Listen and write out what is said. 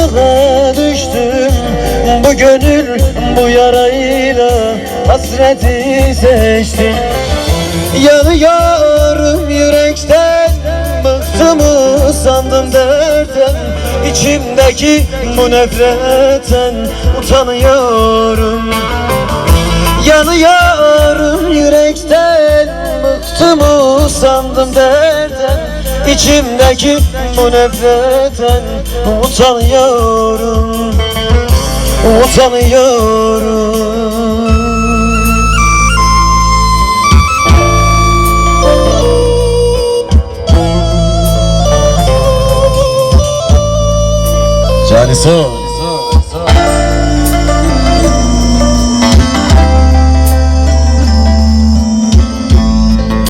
Ayrılığa düştüm Bu gönül bu yarayla Hasreti seçtim. Yanıyorum yürekten Bıktım sandım derden İçimdeki bu nefretten Utanıyorum. Yanıyorum yürekten Bıktım sandım derden İçimdeki bu nefretten utanıyorum Utanıyorum. Caniso